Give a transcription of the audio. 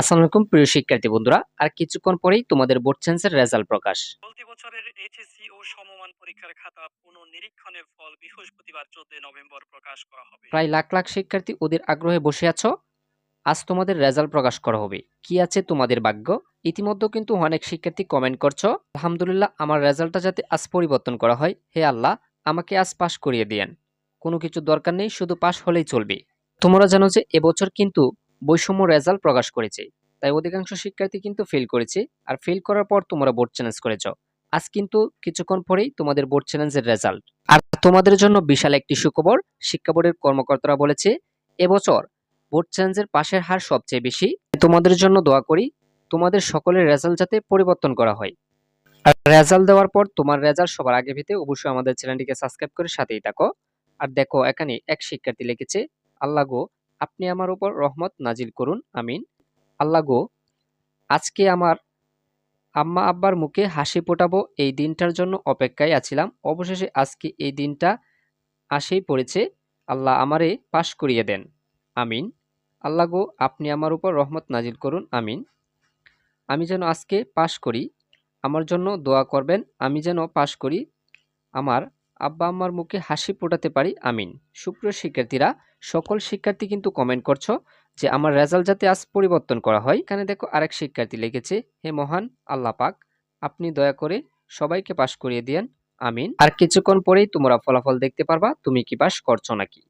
আসসালামু আলাইকুম প্রিয় শিক্ষার্থী বন্ধুরা। আর কিছুক্ষণ পরেই তোমাদের বোর্ড চেঞ্জের রেজাল্ট প্রকাশ। চলতি বছরের এইচএসসি ও সমমান পরীক্ষার খাতা পুনঃনিরীক্ষণের ফল বৃহস্পতিবার চোদ্দ নভেম্বর প্রকাশ করা হবে। প্রায় লাখ লাখ শিক্ষার্থী ওদের আগ্রহে বসে আছো? আজ তোমাদের রেজাল্ট প্রকাশ করা হবে। কি আছে তোমাদের ভাগ্য? ইতিমধ্যে কিন্তু অনেক শিক্ষার্থী কমেন্ট করছ আলহামদুলিল্লাহ আমার রেজাল্টটা যাতে আজ পরিবর্তন করা হয়। হে আল্লাহ আমাকে আজ পাশ করিয়ে দিয়েন। কোনো কিছু দরকার নেই শুধু পাশ হলেই চলবে। তোমরা জানো যে এবছর কিন্তু বৈষম্য রেজাল্ট প্রকাশ করেছে। তাই অধিকাংশ শিক্ষার্থী কিন্তু ফেল করেছে। আর ফেল করার পর তোমরা বোর্ড চ্যালেঞ্জ করেছ। আজ কিন্তু কিছুক্ষণ পরেই তোমাদের বোর্ড চ্যালেঞ্জের রেজাল্ট আর তোমাদের জন্য বিশাল একটি সুখবর, শিক্ষা বোর্ডের কর্মকর্তারা বলেছে, এবছর বোর্ড চ্যালেঞ্জের পাশের হার সবচেয়ে বেশি। তোমাদের জন্য দোয়া করি, তোমাদের সকলের রেজাল্ট যাতে পরিবর্তন করা হয়। আর রেজাল্ট দেওয়ার পর তোমার রেজাল্ট সবার আগে পেতে অবশ্যই আমাদের চ্যানেলটিকে সাবস্ক্রাইব করে সাথেই থাকো। আর দেখো, এখানে এক শিক্ষার্থী লিখেছে, আল্লাহ গো আপনি আমার উপর রহমত নাজিল করুন, আমিন। আল্লাহ গো, আজকে আমার আম্মা আব্বার মুখে হাসি ফোটাবো, এই দিনটার জন্য অপেক্ষায় আছিলাম। অবশেষে আজকে এই দিনটা আসেই পড়েছে। আল্লাহ আমারে পাশ করিয়ে দেন, আমিন। আল্লাহ গো, আপনি আমার উপর রহমত নাজিল করুন, আমিন। আমি যেন আজকে পাশ করি, আমার জন্য দোয়া করবেন, আমি যেন পাশ করি, আমার আব্বা আম্মার মুখে হাসি ফোটাতে পারি, আমিন। সুপ্রিয় শিক্ষার্থীরা, সকল শিক্ষার্থী কিন্তু কমেন্ট করছ যে আমার রেজাল্ট যাতে আজ পরিবর্তন করা হয়। এখানে দেখো আরেক শিক্ষার্থী লিখেছে, হে মহান আল্লাহ পাক, আপনি দয়া করে সবাইকে পাশ করিয়ে দিয়েন, আমিন। আর কিছুক্ষণ পরেই তোমরা ফলাফল দেখতে পারবা, তুমি কি পাস করছ নাকি?